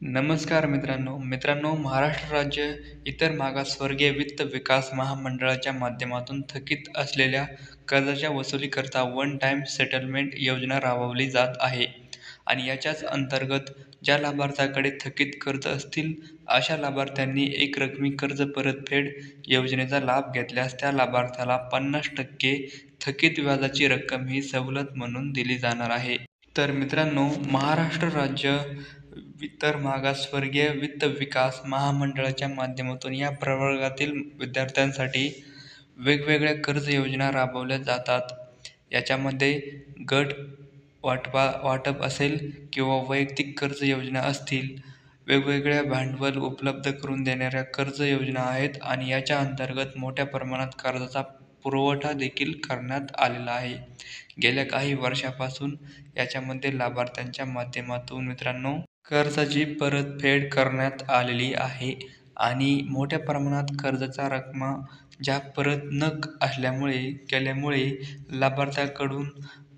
नमस्कार मित्रांनो. मित्रांनो महाराष्ट्र राज्य इतर मागासवर्गीय वित्त विकास महामंडळाच्या माध्यमातून थकीत असलेल्या कर्जाच्या वसुलीकरता वन टाइम सेटलमेंट योजना राबवली जात आहे आणि याच्याच अंतर्गत ज्या लाभार्थ्याकडे थकीत कर्ज असतील अशा लाभार्थ्यांनी एकरकमी कर्ज परतफेड योजनेचा लाभ घेतल्यास त्या लाभार्थ्याला पन्नास टक्के थकीत व्याजाची रक्कम ही सवलत म्हणून दिली जाणार आहे. तर मित्रांनो महाराष्ट्र राज्य इतर मागासवर्गीय वित्त विकास महामंडळाच्या माध्यमातून या प्रवर्गातील विद्यार्थ्यांसाठी वेगवेगळ्या कर्ज योजना राबवल्या जातात. याच्यामध्ये गट वाटपा वाटप असेल किंवा वैयक्तिक कर्ज योजना असतील वेगवेगळ्या भांडवल उपलब्ध करून देणाऱ्या कर्ज योजना आहेत आणि याच्या अंतर्गत मोठ्या प्रमाणात कर्जाचा पुरवठा देखील करण्यात आलेला आहे. गेल्या काही वर्षापासून याच्यामध्ये लाभार्थ्यांच्या माध्यमातून मित्रांनो कर्जाची परतफेड करण्यात आलेली आहे आणि मोठ्या प्रमाणात कर्जाचा रकमा ज्या परत न असल्यामुळे केल्यामुळे लाभार्थ्याकडून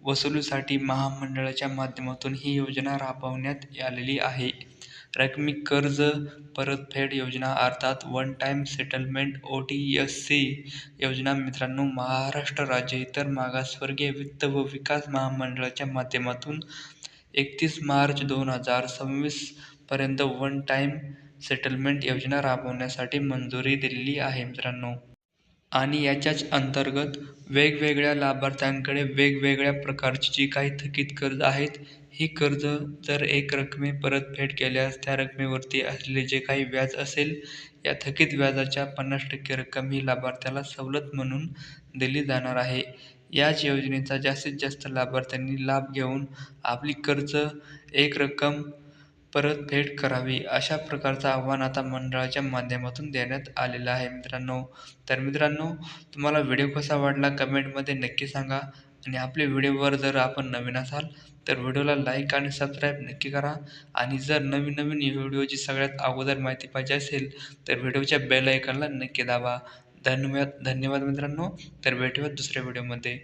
वसुलीसाठी महामंडळाच्या माध्यमातून ही योजना राबवण्यात आलेली आहे. रकमी कर्ज परतफेड योजना अर्थात one time settlement O T S C योजना. मित्रांनो महाराष्ट्र राज्य इतर मागासवर्गीय वित्त व विकास महामंडळाच्या माध्यमातून एकतीस मार्च दोन हजार सव्वीसपर्यंत वन टाइम सेटलमेंट योजना राबवण्यासाठी मंजुरी दिलेली आहे मित्रांनो. आणि याच्याच अंतर्गत वेगवेगळ्या लाभार्थ्यांकडे वेगवेगळ्या प्रकारची जी काही थकीत कर्ज आहेत ही कर्ज जर एक रकमी परतफेड केल्यास त्या रकमेवरती असलेले जे काही व्याज असेल या थकीत व्याजाच्या पन्नास टक्के रक्कम ही लाभार्थ्याला सवलत म्हणून दिली जाणार आहे. याच योजनेचा जास्तीत जास्त लाभार्थ्यांनी लाभ घेऊन आपली कर्ज एक रक्कम परतफेड करावी अशा प्रकारचं आव्हान आता मंडळाच्या माध्यमातून देण्यात आलेलं आहे मित्रांनो. तर मित्रांनो तुम्हाला व्हिडिओ कसा वाटला कमेंटमध्ये नक्की सांगा. आणि आपल्या व्हिडिओवर जर आपण नवीन असाल तर व्हिडिओला लाईक आणि सबस्क्राईब नक्की करा. आणि जर नवीन नवीन व्हिडिओची सगळ्यात अगोदर माहिती पाहिजे असेल तर व्हिडिओच्या बेल आयकॉनला नक्की दाबा. धन्यवाद धन्यवाद मित्रांनो. तर भेटूयात दुसऱ्या व्हिडिओमध्ये.